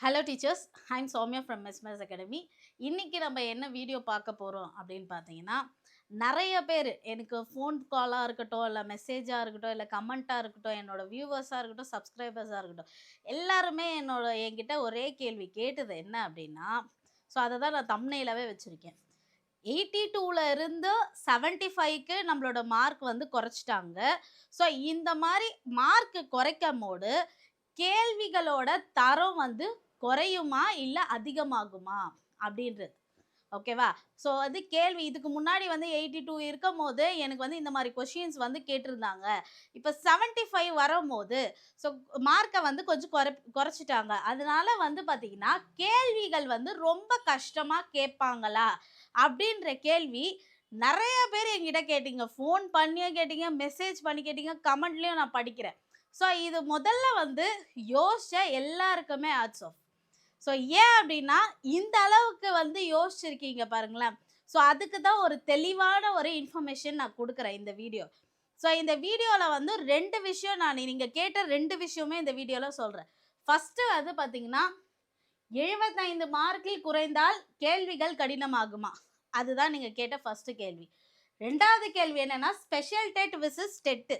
Hello teachers I'm Soumya from மெஸ்மஸ் academy இன்றைக்கி நம்ம என்ன வீடியோ பார்க்க போகிறோம் அப்படின்னு பார்த்தீங்கன்னா நிறைய பேர் எனக்கு ஃபோன் காலாக இருக்கட்டும் இல்லை மெசேஜாக இருக்கட்டும் இல்லை கமெண்ட்டாக இருக்கட்டும் என்னோடய வியூவர்ஸாக இருக்கட்டும் சப்ஸ்கிரைபர்ஸாக இருக்கட்டும் எல்லாருமே என்னோட என்கிட்ட ஒரே கேள்வி கேட்டது என்ன அப்படின்னா ஸோ அதை தான் நான் தம்னையிலவே வச்சுருக்கேன். எயிட்டி டூவில் இருந்து செவன்ட்டி ஃபைவ்க்கு நம்மளோட மார்க் வந்து குறைச்சிட்டாங்க. ஸோ இந்த மாதிரி மார்க் குறைக்கும் போது கேள்விகளோட தரம் வந்து குறையுமா இல்லை அதிகமாகுமா அப்படின்றது. ஓகேவா ஸோ வந்து கேள்வி. இதுக்கு முன்னாடி வந்து எயிட்டி டூ இருக்கும் போது எனக்கு வந்து இந்த மாதிரி கொஷின்ஸ் வந்து கேட்டிருந்தாங்க. இப்போ செவன்ட்டி ஃபைவ் வரும்போது ஸோ மார்க்கை வந்து கொஞ்சம் குறை குறைச்சிட்டாங்க. அதனால வந்து பார்த்தீங்கன்னா கேள்விகள் வந்து ரொம்ப கஷ்டமாக கேட்பாங்களா அப்படின்ற கேள்வி நிறைய பேர் என்கிட்ட கேட்டீங்க. ஃபோன் பண்ணியும் கேட்டீங்க மெசேஜ் பண்ணி கேட்டீங்க கமெண்ட்லேயும் நான் படிக்கிறேன். ஸோ இது முதல்ல வந்து யோசிச்ச எல்லாருக்குமே ஆட்ஸ் ஆஃப் ஸோ ஏன் அப்படின்னா இந்த அளவுக்கு வந்து யோசிச்சிருக்கீங்க பாருங்களேன். ஸோ அதுக்கு தான் ஒரு தெளிவான ஒரு இன்ஃபர்மேஷன் நான் கொடுக்குறேன் இந்த வீடியோ ஸோ இந்த வீடியோவில் வந்து ரெண்டு விஷயம் நான் நீங்கள் கேட்ட ரெண்டு விஷயமே இந்த வீடியோவில் சொல்கிறேன் ஃபஸ்ட்டு வந்து பார்த்தீங்கன்னா எழுபத்தைந்து மார்க்கில் குறைந்தால் கேள்விகள் கடினமாகுமா? அதுதான் நீங்கள் கேட்ட ஃபஸ்ட்டு கேள்வி. ரெண்டாவது கேள்வி என்னென்னா ஸ்பெஷல் டெட் விசஸ் டெட்டு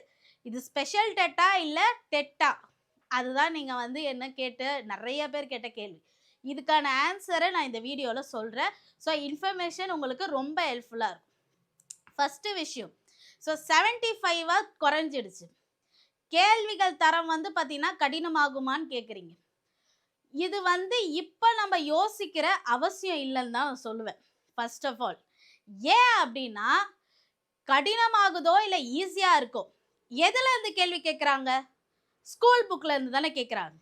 இது ஸ்பெஷல் டெட்டா இல்லை டெட்டா அதுதான் நீங்கள் வந்து என்ன கேட்டு நிறைய பேர் கேட்ட கேள்வி. இதுக்கான ஆன்சரை நான் இந்த வீடியோவில் சொல்கிறேன் ஸோ இன்ஃபர்மேஷன் உங்களுக்கு ரொம்ப ஹெல்ப்ஃபுல்லாக இருக்கும். ஃபஸ்ட்டு விஷயம். ஸோ செவன்ட்டி ஃபைவாக குறைஞ்சிடுச்சு. கேள்விகள் தரம் வந்து பார்த்தீங்கன்னா கடினமாகுமான்னு கேட்குறீங்க இது வந்து இப்போ நம்ம யோசிக்கிற அவசியம் இல்லைன்னு தான் நான் சொல்லுவேன். ஃபர்ஸ்ட் ஆஃப் ஆல் ஏன் அப்படின்னா கடினமாகுதோ இல்லை ஈஸியாக இருக்கோ? எதில் இருந்து கேள்வி கேட்குறாங்க ஸ்கூல் புக்கில் இருந்து தானே கேட்குறாங்க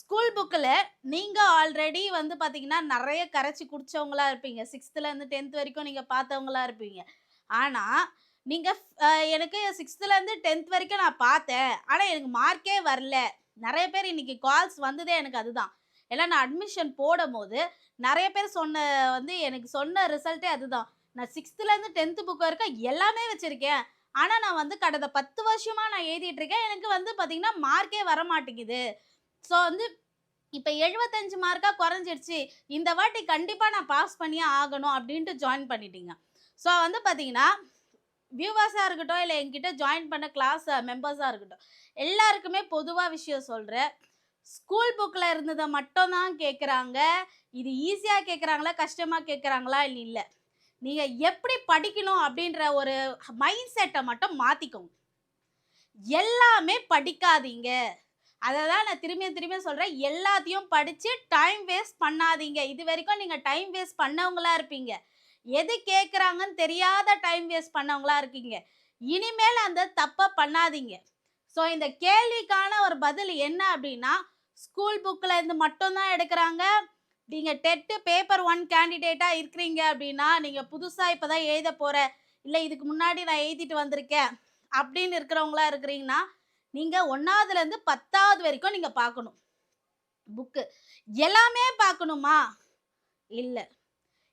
ஸ்கூல் புக்கில் நீங்கள் ஆல்ரெடி வந்து பார்த்தீங்கன்னா நிறைய கரைச்சி குடித்தவங்களா இருப்பீங்க. சிக்ஸ்த்துலேருந்து டென்த் வரைக்கும் நீங்கள் பார்த்தவங்களா இருப்பீங்க. ஆனால் நீங்கள் எனக்கு சிக்ஸ்த்துலேருந்து டென்த் வரைக்கும் நான் பார்த்தேன். ஆனால் எனக்கு மார்க்கே வரல. நிறைய பேர் இன்றைக்கி கால்ஸ் வந்ததே எனக்கு அதுதான். ஏன்னா நான் அட்மிஷன் போடும் போது நிறைய பேர் சொன்ன வந்து எனக்கு சொன்ன ரிசல்ட்டே அதுதான். நான் சிக்ஸ்த்துலேருந்து டென்த்து புக் வரைக்கும் எல்லாமே வச்சுருக்கேன். ஆனால் நான் வந்து கடந்த பத்து வருஷமாக நான் எழுதிட்டு இருக்கேன் எனக்கு வந்து பார்த்திங்கன்னா மார்க்கே வர மாட்டேங்குது ஸோ வந்து இப்போ எழுபத்தஞ்சு மார்க்காக குறைஞ்சிடுச்சு இந்த வாட்டி கண்டிப்பாக நான் பாஸ் பண்ணியே ஆகணும் அப்படின்ட்டு ஜாயின் பண்ணிட்டீங்க. ஸோ வந்து பார்த்தீங்கன்னா வியூவர்ஸாக இருக்கட்டும் இல்லை என்கிட்ட ஜாயின் பண்ண கிளாஸ் மெம்பர்ஸாக இருக்கட்டும் எல்லாருக்குமே பொதுவாக விஷயம் சொல்கிறேன் ஸ்கூல் புக்கில் இருந்ததை மட்டும்தான் கேட்குறாங்க இது ஈஸியாக கேட்குறாங்களா கஷ்டமாக கேட்குறாங்களா இல்லை இல்லை. நீங்கள் எப்படி படிக்கணும் அப்படின்ற ஒரு மைண்ட் செட்டை மட்டும் மாற்றிக்கோங்க எல்லாமே படிக்காதீங்க. அதை தான் நான் திரும்பிய திரும்பிய சொல்கிறேன் எல்லாத்தையும் படித்து டைம் வேஸ்ட் பண்ணாதீங்க. இது வரைக்கும் நீங்கள் டைம் வேஸ்ட் பண்ணவங்களா இருப்பீங்க. எது கேட்குறாங்கன்னு தெரியாத டைம் வேஸ்ட் பண்ணவங்களா இருக்கீங்க. இனிமேல் அந்த தப்பை பண்ணாதீங்க. ஸோ இந்த கேள்விக்கான ஒரு பதில் என்ன அப்படின்னா ஸ்கூல் புக்கில் இருந்து மட்டும்தான் எடுக்கிறாங்க. நீங்கள் டெட்டு பேப்பர் ஒன் கேண்டிடேட்டாக இருக்கிறீங்க அப்படின்னா நீங்கள் புதுசாக இப்போ தான் எழுத போகிற இல்லை இதுக்கு முன்னாடி நான் எழுதிட்டு வந்திருக்கேன் அப்படின்னு இருக்கிறவங்களா இருக்கிறீங்கன்னா நீங்கள் ஒன்றாவதுலேருந்து பத்தாவது வரைக்கும் நீங்கள் பார்க்கணும். புக்கு எல்லாமே பார்க்கணுமா? இல்லை.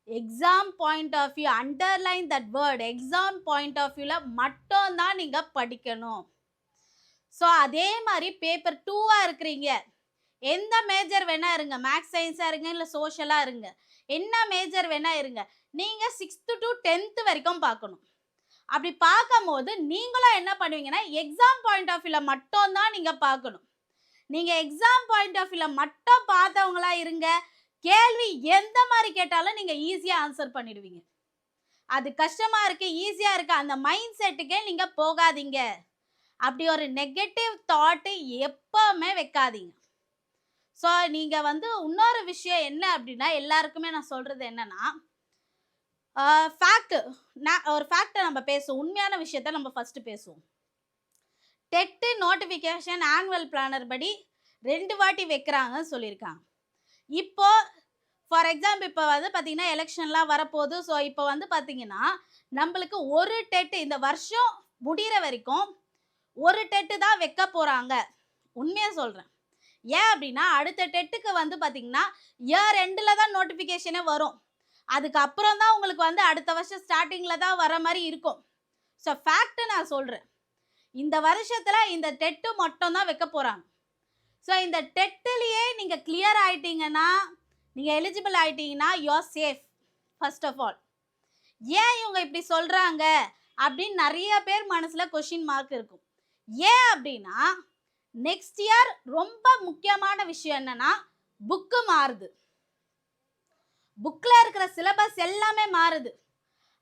Exam point of view underline that word exam point of வியூவில் மட்டும்தான் நீங்கள் படிக்கணும். ஸோ அதே மாதிரி பேப்பர் டூவாக இருக்கிறீங்க. எந்த மேஜர் வேணா இருங்க. மேக்ஸ் சயின்ஸாக இருங்க இல்லை சோஷியலாக இருங்க. என்ன மேஜர் வேணா இருங்க. நீங்கள் சிக்ஸ்த்து டு டென்த்து வரைக்கும் பார்க்கணும். அப்படி பார்க்கும்போது நீங்களும் என்ன பண்ணுவீங்கன்னா எக்ஸாம் பாயிண்ட் ஆஃப் வியூவில் மட்டும்தான் நீங்கள் பார்க்கணும். நீங்கள் எக்ஸாம் பாயிண்ட் ஆஃப் வியூவில் மட்டும் பார்த்தவங்களா இருங்க. கேள்வி எந்த மாதிரி கேட்டாலும் நீங்கள் ஈஸியாக ஆன்சர் பண்ணிடுவீங்க. அது கஷ்டமாக இருக்குது ஈஸியாக இருக்குது அந்த மைண்ட் செட்டுக்கே நீங்கள் போகாதீங்க. அப்படி ஒரு நெகட்டிவ் தாட்டு எப்போவுமே வைக்காதீங்க. ஸோ நீங்கள் வந்து இன்னொரு விஷயம் என்ன அப்படின்னா எல்லாருக்குமே நான் சொல்கிறது என்னென்னா ஃபேக்ட்டு நான் ஒரு ஃபேக்டை நம்ம பேசுவோம். உண்மையான விஷயத்த நம்ம ஃபஸ்ட்டு பேசுவோம். டெட்டு நோட்டிஃபிகேஷன் ஆனுவல் பிளானர் படி ரெண்டு வாட்டி வைக்கிறாங்கன்னு சொல்லியிருக்காங்க. இப்போது ஃபார் எக்ஸாம்பிள் இப்போ வந்து பார்த்திங்கன்னா எலெக்ஷன்லாம் வரப்போகுது. ஸோ இப்போ வந்து பார்த்திங்கன்னா நம்மளுக்கு ஒரு டெட்டு இந்த வருஷம் முடிகிற வரைக்கும் ஒரு டெட்டு தான் வைக்க போகிறாங்க உண்மையாக சொல்கிறேன் ஏன் அப்படின்னா அடுத்த டெட்டுக்கு வந்து பார்த்தீங்கன்னா இயர் எண்டில் தான் நோட்டிஃபிகேஷனே வரும். அதுக்கப்புறம் தான் உங்களுக்கு வந்து அடுத்த வருஷம் ஸ்டார்டிங்கில் தான் வர மாதிரி இருக்கும். ஸோ ஃபேக்ட்டு நான் சொல்கிறேன் இந்த வருஷத்தில் இந்த டெட்டு மட்டும் தான் வைக்க போகிறாங்க ஸோ இந்த டெட்டுலேயே நீங்கள் கிளியர் ஆகிட்டீங்கன்னா நீங்கள் eligible ஆகிட்டீங்கன்னா you're safe first of all ஏன் இவங்க இப்படி சொல்கிறாங்க அப்படின்னு நிறைய பேர் மனசில் கொஷின் மார்க் இருக்கும். ஏன் அப்படின்னா நெக்ஸ்ட் இயர் ரொம்ப முக்கியமான விஷயம் என்னன்னா புக்கு மாறுது. புக்கில் இருக்கிற சிலபஸ் எல்லாமே மாறுது.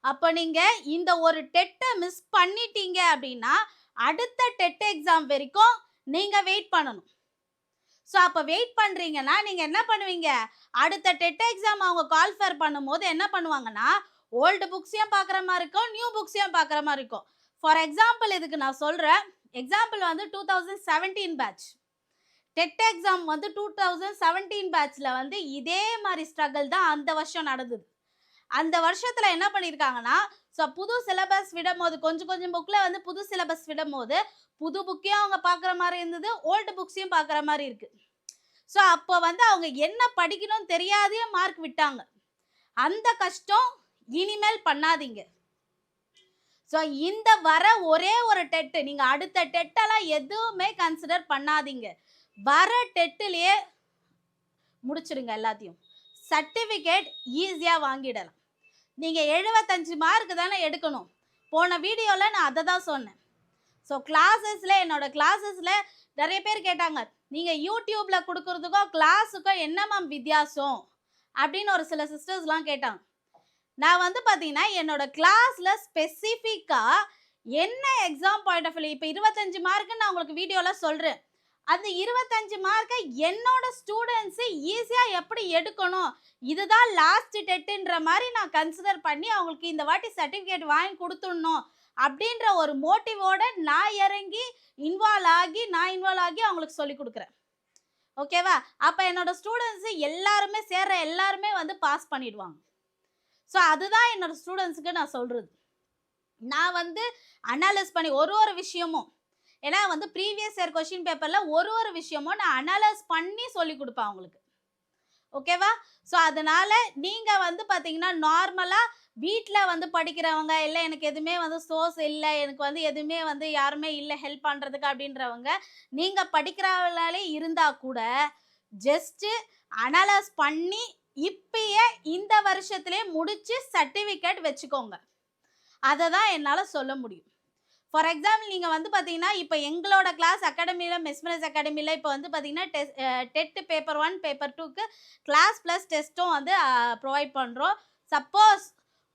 அப்போ நீங்கள் இந்த ஒரு டெட்டை மிஸ் பண்ணிட்டீங்க அப்படின்னா அடுத்த டெட் எக்ஸாம் வரைக்கும் நீங்கள் வெயிட் பண்ணணும். ஸோ அப்போ வெயிட் பண்ணுறீங்கன்னா நீங்கள் என்ன பண்ணுவீங்க? அடுத்த டெட் எக்ஸாம் அவங்க கால்ஃபேர் பண்ணும்போது என்ன பண்ணுவாங்கன்னா ஓல்டு புக்ஸையும் பார்க்குற மாதிரி இருக்கும் நியூ புக்ஸையும் பார்க்குற மாதிரி இருக்கும். ஃபார் எக்ஸாம்பிள் இதுக்கு நான் சொல்கிறேன் எக்ஸாம்பிள் வந்து two thousand seventeen batch TET exam வந்து டூ தௌசண்ட் செவன்டீன் பேட்ச்சில் வந்து இதே மாதிரி ஸ்ட்ரகிள் தான் அந்த வருஷம் நடந்தது. அந்த வருஷத்தில் என்ன பண்ணியிருக்காங்கன்னா ஸோ புது சிலபஸ் விடும் போது கொஞ்சம் கொஞ்சம் புக்கில் வந்து புது சிலபஸ் விடும் போது புது புக்கையும் அவங்க பார்க்குற மாதிரி இருந்தது ஓல்டு புக்ஸையும் பார்க்குற மாதிரி இருக்குது ஸோ அப்போ வந்து அவங்க என்ன படிக்கணும்னு தெரியாதே மார்க் விட்டாங்க. அந்த கஷ்டம் இனிமேல் பண்ணாதீங்க. ஸோ இந்த வர ஒரே ஒரு டெட்டு நீங்கள் அடுத்த டெட்டெல்லாம் எதுவுமே கன்சிடர் பண்ணாதீங்க. வர டெட்டுலேயே முடிச்சிடுங்க எல்லாத்தையும். சர்டிஃபிகேட் ஈஸியாக வாங்கிடலாம். நீங்கள் எழுபத்தஞ்சு மார்க் தானே எடுக்கணும். போன வீடியோவில் நான் அதை தான் சொன்னேன். ஸோ கிளாஸஸில் என்னோட கிளாஸஸில் நிறைய பேர் கேட்டாங்க நீங்கள் யூடியூப்பில் கொடுக்குறதுக்கும் கிளாஸுக்கும் என்ன மேம் வித்தியாசம்? அப்படின்னு ஒரு சில சிஸ்டர்ஸ்லாம் கேட்டாங்க. நான் வந்து பார்த்தீங்கன்னா என்னோட கிளாஸில் ஸ்பெசிஃபிக்காக என்ன எக்ஸாம் பாயிண்ட் ஆஃப் வியூ இப்போ இருபத்தஞ்சு மார்க்குன்னு நான் உங்களுக்கு வீடியோவில் சொல்கிறேன் அந்த இருபத்தஞ்சு மார்க்கை என்னோட ஸ்டூடெண்ட்ஸு ஈஸியாக எப்படி எடுக்கணும்? இதுதான் லாஸ்ட் டெட்டுன்ற மாதிரி நான் கன்சிடர் பண்ணி அவங்களுக்கு இந்த வாட்டி சர்டிஃபிகேட் வாங்கி கொடுத்துடணும் அப்படின்ற ஒரு மோட்டிவோட நான் இறங்கி இன்வால்வ் ஆகி நான் இன்வால்வ் ஆகி அவங்களுக்கு சொல்லி கொடுக்குறேன். ஓகேவா அப்போ என்னோட ஸ்டூடெண்ட்ஸு எல்லாருமே சேர்ற எல்லாருமே வந்து பாஸ் பண்ணிடுவாங்க. ஸோ அதுதான் என்னோடய ஸ்டூடெண்ட்ஸுக்கு நான் சொல்கிறது நான் வந்து அனாலிஸ் பண்ணி ஒரு ஒரு விஷயமும் ஏன்னா வந்து ப்ரீவியஸ் இயர் கொஷின் பேப்பரில் ஒரு ஒரு விஷயமும் நான் அனலைஸ் பண்ணி சொல்லி கொடுப்பேன் அவங்களுக்கு. ஓகேவா ஸோ அதனால நீங்கள் வந்து பார்த்தீங்கன்னா நார்மலாக வீட்டில் வந்து படிக்கிறவங்க இல்லை எனக்கு எதுவுமே வந்து சோர்ஸ் இல்லை எனக்கு வந்து எதுவுமே வந்து யாருமே இல்லை ஹெல்ப் பண்ணுறதுக்கு அப்படின்றவங்க நீங்கள் படிக்கிறவங்களாலே இருந்தால் கூட ஜஸ்ட்டு அனலைஸ் பண்ணி இப்பயே இந்த வருஷத்துலேயே முடிச்சு சர்டிஃபிகேட் வச்சுக்கோங்க. அதை தான் என்னால் சொல்ல முடியும். ஃபார் எக்ஸாம்பிள் நீங்கள் வந்து பார்த்தீங்கன்னா இப்போ எங்களோட கிளாஸ் அகாடமியில் மெஸ்மரஸ் அகாடமியில் இப்போ வந்து பார்த்தீங்கன்னா test TET paper one paper டூக்கு கிளாஸ் ப்ளஸ் டெஸ்ட்டும் வந்து ப்ரொவைட் பண்ணுறோம் சப்போஸ்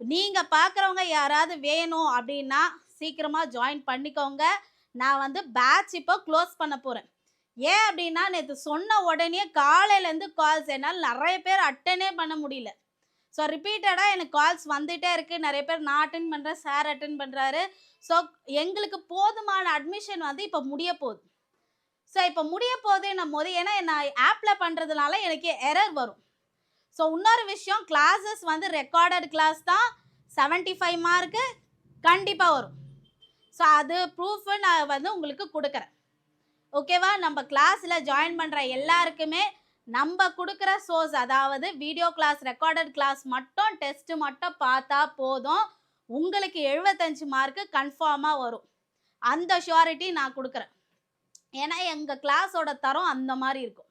நீங்கள் பார்க்குறவங்க யாராவது வேணும் அப்படின்னா சீக்கிரமாக ஜாயின் பண்ணிக்கோங்க. நான் வந்து பேட்ச் இப்போ க்ளோஸ் பண்ண போகிறேன் ஏன் அப்படின்னா நேற்று சொன்ன உடனே காலையிலேருந்து கால்ஸ் என்னால் நிறைய பேர் அட்டனே பண்ண முடியல. ஸோ ரிப்பீட்டடாக எனக்கு கால்ஸ் வந்துகிட்டே இருக்குது நிறைய பேர் நான் அட்டன் பண்ணுறேன் சார் அட்டன் பண்ணுறாரு ஸோ எங்களுக்கு போதுமான அட்மிஷன் வந்து இப்போ முடிய போகுது. ஸோ இப்போ முடிய போகுதுன்னும் போது ஏன்னா நான் ஆப்பில் பண்ணுறதுனால எனக்கு எரர் வரும். ஸோ இன்னொரு விஷயம் கிளாஸஸ் வந்து ரெக்கார்டட் கிளாஸ் தான். செவன்ட்டி ஃபைவ் மார்க்கு கண்டிப்பாக வரும். ஸோ அது ப்ரூஃபு நான் வந்து உங்களுக்கு கொடுக்குறேன். ஓகேவா? நம்ம கிளாஸில் ஜாயின் பண்ணுற எல்லாருக்குமே நம்ம கொடுக்குற சோர்ஸ் அதாவது வீடியோ கிளாஸ் ரெக்கார்டட் கிளாஸ் மட்டும் டெஸ்ட்டு மட்டும் பார்த்தா போதும். உங்களுக்கு எழுபத்தஞ்சு மார்க்கு கன்ஃபார்மாக வரும். அந்த ஷுவாரிட்டி நான் கொடுக்குறேன். ஏன்னா எங்கள் கிளாஸோட தரம் அந்த மாதிரி இருக்கும்.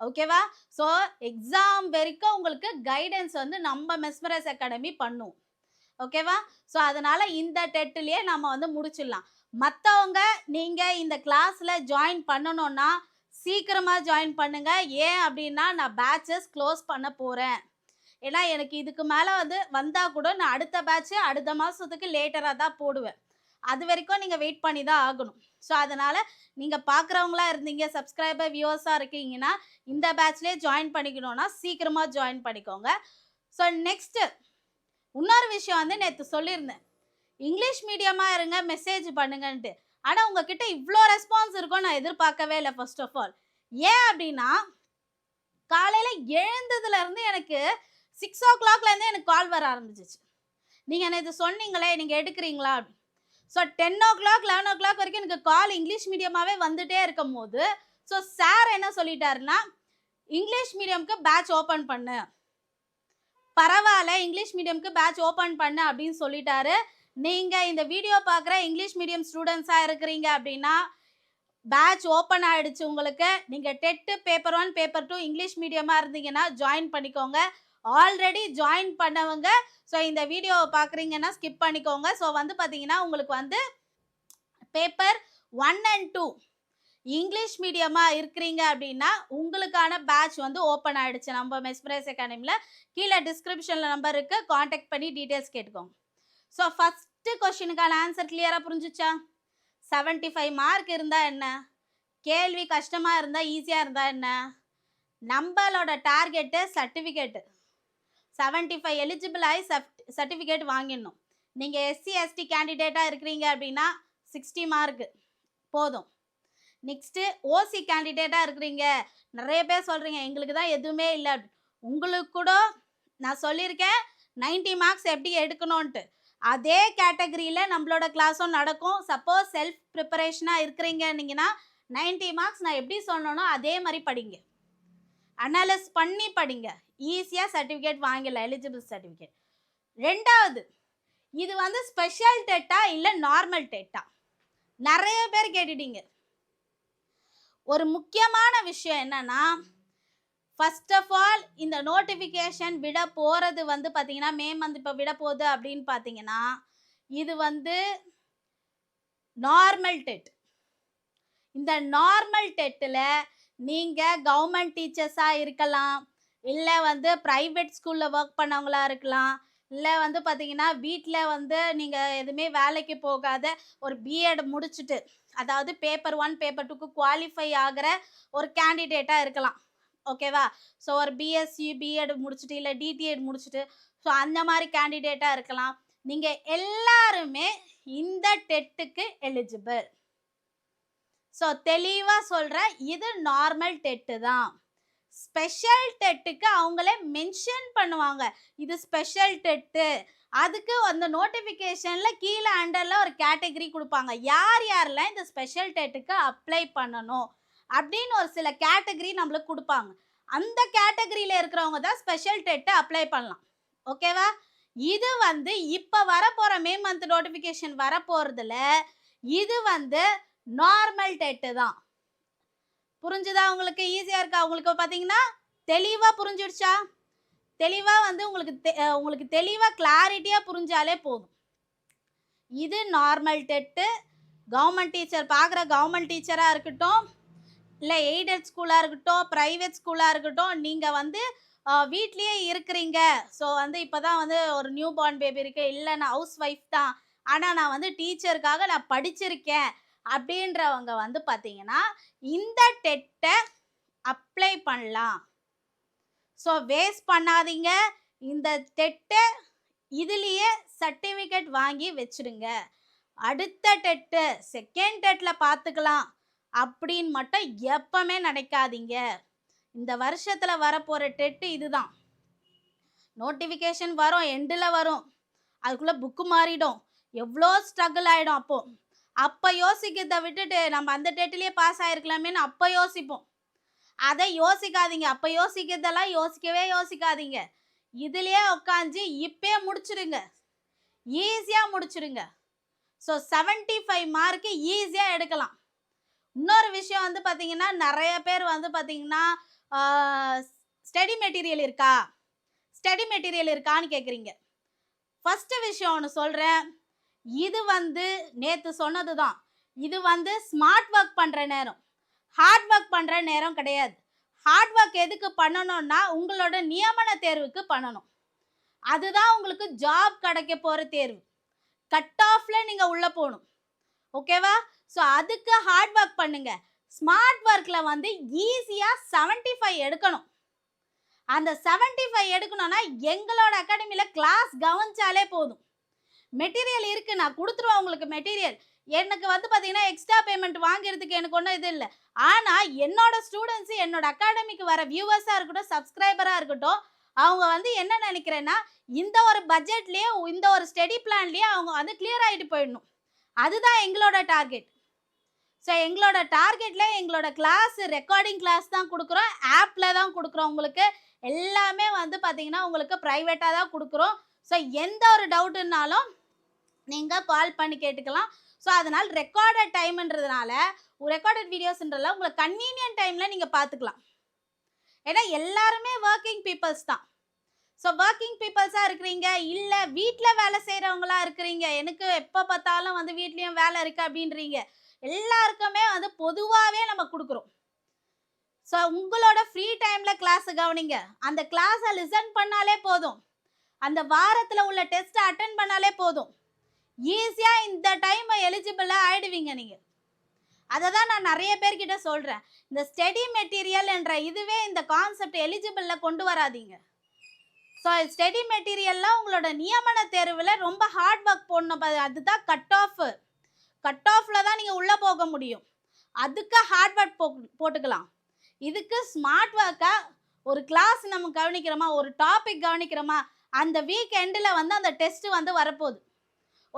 ஓகேவா? ஸோ எக்ஸாம் வரைக்கும் உங்களுக்கு கைடன்ஸ் வந்து நம்ம மெஸ்மரைஸ் அகாடமி பண்ணுவோம் ஓகேவா? ஸோ அதனால் இந்த டெட்டுலேயே நம்ம வந்து முடிச்சிடலாம். மற்றவங்க நீங்கள் இந்த கிளாஸில் ஜாயின் பண்ணணுன்னா சீக்கிரமாக ஜாயின் பண்ணுங்கள் ஏன் அப்படின்னா நான் பேட்சஸ் க்ளோஸ் பண்ண போகிறேன் ஏன்னா எனக்கு இதுக்கு மேலே வந்து வந்தால் கூட நான் அடுத்த பேட்ச்சு அடுத்த மாதத்துக்கு லேட்டராக தான் போடுவேன். அது வரைக்கும் நீங்கள் வெயிட் பண்ணி தான் ஆகணும். ஸோ அதனால் நீங்கள் பார்க்குறவங்களா இருந்தீங்க சப்ஸ்கிரைபர் வியூவர்ஸாக இருக்கீங்கன்னா இந்த பேட்ச்லேயே ஜாயின் பண்ணிக்கணும்னா சீக்கிரமாக ஜாயின் பண்ணிக்கோங்க. ஸோ நெக்ஸ்ட்டு இன்னொரு விஷயம் வந்து நேற்று சொல்லியிருந்தேன். இங்கிலீஷ் மீடியமாக இருங்க மெசேஜ் பண்ணுங்கன்ட்டு. ஆனால் உங்ககிட்ட இவ்வளோ ரெஸ்பான்ஸ் இருக்கும் நான் எதிர்பார்க்கவே இல்லை ஃபர்ஸ்ட் ஆஃப் ஆல் ஏன் அப்படின்னா காலையில் எழுந்ததுலேருந்து எனக்கு சிக்ஸ் ஓ கிளாக்லேருந்து எனக்கு கால் வர ஆரம்பிச்சிச்சு. நீங்கள் நேற்று சொன்னீங்களே நீங்கள் எடுக்கிறீங்களா so ten o'clock eleven o'clock வரைக்கும் எனக்கு கால் இங்கிலீஷ் மீடியமாகவே வந்துட்டே இருக்கும் போது ஸோ சார் என்ன சொல்லிட்டாருன்னா இங்கிலீஷ் மீடியம்க்கு பேட்ச் ஓப்பன் பண்ணு. பரவாயில்ல இங்கிலீஷ் மீடியம்க்கு பேட்ச் ஓப்பன் பண்ணு அப்படின்னு சொல்லிட்டாரு. நீங்கள் இந்த வீடியோ பார்க்குற இங்கிலீஷ் மீடியம் ஸ்டூடெண்ட்ஸாக இருக்கிறீங்க அப்படின்னா பேட்ச் ஓப்பன் ஆகிடுச்சு உங்களுக்கு. நீங்கள் TET paper one paper two English மீடியமாக இருந்தீங்கன்னா ஜாயின் பண்ணிக்கோங்க. ஆல்ரெடி ஜாயின் பண்ணவங்க ஸோ இந்த வீடியோவை பார்க்குறீங்கன்னா ஸ்கிப் பண்ணிக்கோங்க. ஸோ வந்து பார்த்தீங்கன்னா உங்களுக்கு வந்து paper one and two English மீடியமாக இருக்கிறீங்க அப்படின்னா உங்களுக்கான பேட்ச் வந்து ஓப்பன் ஆகிடுச்சு நம்ம மெஸ்பிரேஸ் அகாடமியில் கீழே டிஸ்கிரிப்ஷனில் நம்பர் இருக்கு. காண்டாக்ட் பண்ணி டீட்டெயில்ஸ் கேட்டுக்கோங்க. ஸோ ஃபஸ்ட்டு கொஷினுக்கான ஆன்சர் கிளியராக புரிஞ்சுச்சா? செவன்ட்டி ஃபைவ் மார்க் இருந்தால் என்ன? கேள்வி கஷ்டமாக இருந்தால் ஈஸியாக இருந்தால் என்ன? நம்மளோட target certificate seventy five eligible ஆகி சர்டிஃபிகேட் வாங்கிடணும். நீங்கள் எஸ்சி எஸ்டி கேண்டிடேட்டாக இருக்கிறீங்க அப்படின்னா சிக்ஸ்டி மார்க்கு போதும். நெக்ஸ்ட்டு ஓசி கேண்டிடேட்டாக இருக்கிறீங்க. நிறைய பேர் சொல்கிறீங்க எங்களுக்கு தான் எதுவுமே இல்லை. உங்களுக்கு கூட நான் சொல்லியிருக்கேன் 90 மார்க்ஸ் எப்படி எடுக்கணும்ன்ட்டு. அதே கேட்டகரியில் நம்மளோட கிளாஸும் நடக்கும். சப்போஸ் செல்ஃப் ப்ரிப்பரேஷனாக இருக்கிறீங்கன்னீங்கன்னா 90 மார்க்ஸ் நான் எப்படி சொன்னனோ அதே மாதிரி படிங்க. அனாலிஸ் பண்ணி படிங்க. ஈஸியாக சர்டிஃபிகேட் வாங்கிடலாம் எலிஜிபிள் சர்டிஃபிகேட் ரெண்டாவது இது வந்து ஸ்பெஷல் டெட்டா இல்லை நார்மல் டெட்டா நிறைய பேர் கேட்டுட்டீங்க. ஒரு முக்கியமான விஷயம் என்னன்னா ஃபர்ஸ்ட் ஆஃப் ஆல் இந்த நோட்டிஃபிகேஷன் விட போகிறது வந்து பார்த்தீங்கன்னா மே மந்த் இப்போ விட போகுது அப்படின்னு பார்த்தீங்கன்னா இது வந்து நார்மல் டெட் இந்த நார்மல் டெட்டில் நீங்கள் கவர்மெண்ட் டீச்சர்ஸாக இருக்கலாம் இல்லை வந்து ப்ரைவேட் ஸ்கூலில் ஒர்க் பண்ணவங்களா இருக்கலாம் இல்லை வந்து பார்த்தீங்கன்னா வீட்டில் வந்து நீங்கள் எதுவுமே வேலைக்கு போகாத ஒரு பிஎட் முடிச்சுட்டு அதாவது பேப்பர் ஒன் பேப்பர் டூக்கு குவாலிஃபை ஆகிற ஒரு கேண்டிடேட்டாக இருக்கலாம். ஓகேவா ஸோ ஒரு பிஎஸ்சி பிஎட் முடிச்சுட்டு இல்லை டிடிஎட் முடிச்சுட்டு ஸோ அந்த மாதிரி கேண்டிடேட்டாக இருக்கலாம். நீங்கள் எல்லாருமே இந்த டெட்டுக்கு எலிஜிபிள் ஸோ தெளிவாக சொல்கிறேன் இது நார்மல் டெட்டு தான். ஸ்பெஷல் டெட்டுக்கு அவங்களே மென்ஷன் பண்ணுவாங்க. இது ஸ்பெஷல் டெட்டு. அதுக்கு அந்த நோட்டிஃபிகேஷனில் கீழே அண்டரில் ஒரு கேட்டகரி கொடுப்பாங்க. யார் யாரெல்லாம் இந்த ஸ்பெஷல் டெட்டுக்கு அப்ளை பண்ணணும்? அப்படின்னு ஒரு சில கேட்டகரி நம்மளுக்கு கொடுப்பாங்க. அந்த கேட்டகரியில் இருக்கிறவங்க தான் ஸ்பெஷல் டெட்டு அப்ளை பண்ணலாம். ஓகேவா இது வந்து இப்போ வரப்போகிற மே மந்த் நோட்டிஃபிகேஷன் வரப்போகிறதுல இது வந்து நார்மல் டெட்டு தான். புரிஞ்சுதா உங்களுக்கு? ஈஸியாக இருக்கா? உங்களுக்கு பார்த்தீங்கன்னா தெளிவாக புரிஞ்சிடுச்சா? தெளிவாக வந்து உங்களுக்கு தெ- உங்களுக்கு தெளிவாக கிளாரிட்டியாக புரிஞ்சாலே போதும். இது நார்மல் டெட்டு கவர்மெண்ட் டீச்சர் பார்க்குற கவர்மெண்ட் டீச்சராக இருக்கட்டும் இல்லை எய்டட் ஸ்கூலாக இருக்கட்டும் ப்ரைவேட் ஸ்கூலாக இருக்கட்டும் நீங்கள் வந்து வீட்லேயே இருக்கிறீங்க. ஸோ வந்து இப்போ தான் வந்து ஒரு நியூ பார்ன் பேபி இருக்கு. இல்லை நான் ஹவுஸ் ஒய்ஃப் தான். ஆனால் நான் வந்து டீச்சருக்காக நான் படிச்சிருக்கேன். அப்படின்றவங்க வந்து பார்த்தீங்கன்னா இந்த டெட்டை அப்ளை பண்ணலாம். ஸோ வேஸ்ட் பண்ணாதீங்க. இந்த டெட்டை இதுலேயே சர்டிஃபிகேட் வாங்கி வச்சிடுங்க அடுத்த டெட்டு செகண்ட் டெட்டில் பார்த்துக்கலாம் அப்படின்னு மட்டும் எப்பவுமே நினைக்காதீங்க. இந்த வருஷத்தில் வரப்போகிற டெட்டு இதுதான். நோட்டிஃபிகேஷன் வரும் எண்டில் வரும். அதுக்குள்ளே புக்கு மாறிடும். எவ்வளோ ஸ்ட்ரகிள் ஆகிடும் அப்போ. அப்போ யோசிக்கிறத விட்டுட்டு நம்ம அந்த டெட்டிலேயே பாஸ் ஆயிருக்கலாமேன்னு அப்போ யோசிப்போம். அதை யோசிக்காதீங்க. அப்போ யோசிக்கிறதெல்லாம் யோசிக்கவே யோசிக்காதீங்க. இதுலயே உட்காந்து இப்பே முடிச்சிடுங்க. ஈஸியாக முடிச்சிடுங்க. ஸோ 75 ஃபைவ் மார்க்கு ஈஸியாக எடுக்கலாம். இன்னொரு விஷயம் வந்து பார்த்தீங்கன்னா நிறைய பேர் வந்து பார்த்தீங்கன்னா ஸ்டடி மெட்டீரியல் இருக்கா? ஸ்டடி மெட்டீரியல் இருக்கான்னு கேட்குறீங்க ஃபஸ்ட்டு விஷயம் ஒன்று சொல்கிறேன் இது வந்து நேற்று சொன்னது தான் இது வந்து ஸ்மார்ட் ஒர்க் பண்ணுற நேரம். ஹார்ட் ஒர்க் பண்ணுற நேரம் கிடையாது. ஹார்ட் ஒர்க் எதுக்கு பண்ணணும்னா உங்களோட நியமன தேர்வுக்கு பண்ணணும். அதுதான் உங்களுக்கு ஜாப் கிடைக்க போகிற தேர்வு. கட் ஆஃப்ல நீங்கள் உள்ளே போகணும். ஓகேவா ஸோ அதுக்கு ஹார்ட் ஒர்க் பண்ணுங்க. ஸ்மார்ட் ஒர்க்கில் வந்து ஈஸியாக 75 ஃபைவ் எடுக்கணும். அந்த 75 ஃபைவ் எடுக்கணும்னா எங்களோட அகாடமியில் கிளாஸ் கவனிச்சாலே போதும். மெட்டீரியல் இருக்குது நான் கொடுத்துருவேன் உங்களுக்கு மெட்டீரியல் எனக்கு வந்து பார்த்தீங்கன்னா எக்ஸ்ட்ரா பேமெண்ட் வாங்குறதுக்கு எனக்கு ஒன்றும் இது இல்லை. ஆனால் என்னோட ஸ்டூடெண்ட்ஸு என்னோட அகாடமிக்கு வர வியூவர்ஸாக இருக்கட்டும் சப்ஸ்கிரைபராக இருக்கட்டும் அவங்க வந்து என்ன நினைக்கிறேன்னா இந்த ஒரு பட்ஜெட்லேயே இந்த ஒரு ஸ்டடி பிளான்லேயே அவங்க வந்து கிளியர் ஆகிட்டு போயிடணும். அதுதான் எங்களோட டார்கெட் ஸோ எங்களோட டார்கெட்டில் எங்களோட கிளாஸ் ரெக்கார்டிங் கிளாஸ் தான் கொடுக்குறோம். ஆப்பில் தான் கொடுக்குறோம் உங்களுக்கு. எல்லாமே வந்து பார்த்தீங்கன்னா உங்களுக்கு ப்ரைவேட்டாக தான் கொடுக்குறோம். ஸோ எந்த ஒரு டவுட்டுனாலும் நீங்கள் கால் பண்ணி கேட்டுக்கலாம். ஸோ அதனால் ரெக்கார்டட் டைம்ன்றதுனால ரெக்கார்டட் வீடியோஸ்ன்றதுல உங்களுக்கு கன்வீனியன்ட் டைமில் நீங்கள் பார்த்துக்கலாம் ஏன்னா எல்லாருமே ஒர்க்கிங் பீப்புள்ஸ் தான். ஸோ ஒர்க்கிங் பீப்புள்ஸாக இருக்கிறீங்க. இல்லை வீட்டில் வேலை செய்கிறவங்களா இருக்கிறீங்க. எனக்கு எப்போ பார்த்தாலும் வந்து வீட்லேயும் வேலை இருக்குது அப்படின்றீங்க. எல்லாருக்குமே வந்து பொதுவாகவே நம்ம கொடுக்குறோம். ஸோ உங்களோட ஃப்ரீ டைமில் கிளாஸை கவனிங்க. அந்த கிளாஸை லிசன் பண்ணாலே போதும். அந்த வாரத்தில் உள்ள டெஸ்ட்டை அட்டன் பண்ணாலே போதும். ஈஸியாக இந்த டைம் எலிஜிபிளாக ஆயிடுவீங்க நீங்கள் அதை தான் நான் நிறைய பேர்கிட்ட சொல்கிறேன் இந்த ஸ்டடி மெட்டீரியல் என்ற இதுவே இந்த கான்செப்ட் எலிஜிபிளில் கொண்டு வராதீங்க. ஸோ ஸ்டடி மெட்டீரியல்லாம் உங்களோட நியமன தேர்வில் ரொம்ப ஹார்ட் ஒர்க் போடணும். அதுதான் கட் ஆஃப் கட் ஆஃபில் தான் நீங்கள் உள்ளே போக முடியும். அதுக்கு ஹார்ட் ஒர்க் போ போட்டுக்கலாம். இதுக்கு ஸ்மார்ட் ஒர்க்கை ஒரு கிளாஸ் நம்ம கவனிக்கிறோமா ஒரு டாபிக் கவனிக்கிறோமா அந்த வீக் எண்டில் வந்து அந்த டெஸ்ட் வந்து வரப்போகுது.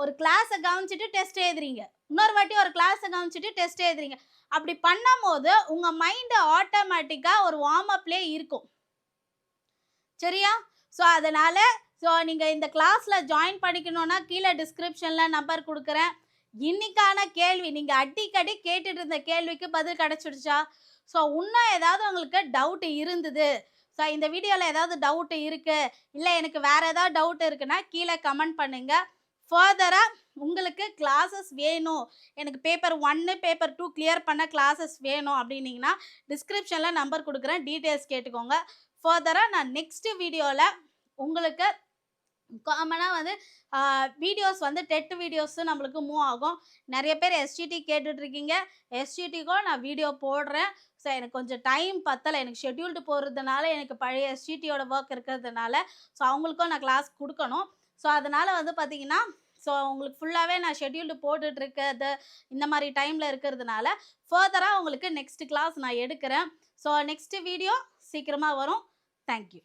ஒரு கிளாஸை கவனிச்சிட்டு டெஸ்ட் எழுதுறீங்க. இன்னொரு வாட்டி ஒரு கிளாஸை கவனிச்சிட்டு டெஸ்ட் எழுதுறீங்க. அப்படி பண்ணும்போது உங்கள் மைண்டு ஆட்டோமேட்டிக்காக ஒரு வார்ம் அப்லேயே இருக்கும். சரியா? ஸோ அதனால் ஸோ நீங்கள் இந்த கிளாஸில் ஜாயின் பண்ணிக்கணுன்னா கீழே டிஸ்கிரிப்ஷனில் நம்பர் கொடுக்குறேன். இன்னைக்கான கேள்வி நீங்கள் அடிக்கடி கேட்டுட்டு இருந்த கேள்விக்கு பதில் கிடச்சிடுச்சா? ஸோ இன்னும் ஏதாவது உங்களுக்கு டவுட் இருந்தது. ஸோ இந்த வீடியோவில் ஏதாவது டவுட் இருக்குது இல்லை எனக்கு வேறு ஏதாவது டவுட் இருக்குன்னா கீழே கமெண்ட் பண்ணுங்கள் ஃபர்தராக உங்களுக்கு கிளாஸஸ் வேணும். எனக்கு பேப்பர் ஒன்று பேப்பர் டூ கிளியர் பண்ண கிளாஸஸ் வேணும் அப்படின்னீங்கன்னா டிஸ்கிரிப்ஷனில் நம்பர் கொடுக்குறேன். டீட்டெயில்ஸ் கேட்டுக்கோங்க. ஃபர்தராக நான் நெக்ஸ்ட் வீடியோவில் உங்களுக்கு காமனாக வந்து வீடியோஸ் வந்து டெட் வீடியோஸு நம்மளுக்கு மூவ் ஆகும். நிறைய பேர் எஸ்டிடி கேட்டுட்ருக்கீங்க. எஸ்டிடிக்கும் நான் வீடியோ போடுறேன். ஸோ எனக்கு கொஞ்சம் டைம் பத்தலை. எனக்கு ஷெட்யூல்டு போகிறதுனால எனக்கு பழைய எஸ்டிடியோட ஒர்க் இருக்கிறதுனால ஸோ அவங்களுக்கும் நான் கிளாஸ் கொடுக்கணும். ஸோ அதனால் வந்து பார்த்திங்கன்னா ஸோ உங்களுக்கு ஃபுல்லாகவே நான் ஷெட்யூல்டு போட்டுட்ருக்கிறது இந்த மாதிரி டைமில் இருக்கிறதுனால ஃபர்தராக உங்களுக்கு நெக்ஸ்ட் கிளாஸ் நான் எடுக்கிறேன். ஸோ நெக்ஸ்ட் வீடியோ சீக்கிரமாக வரும். தேங்க்யூ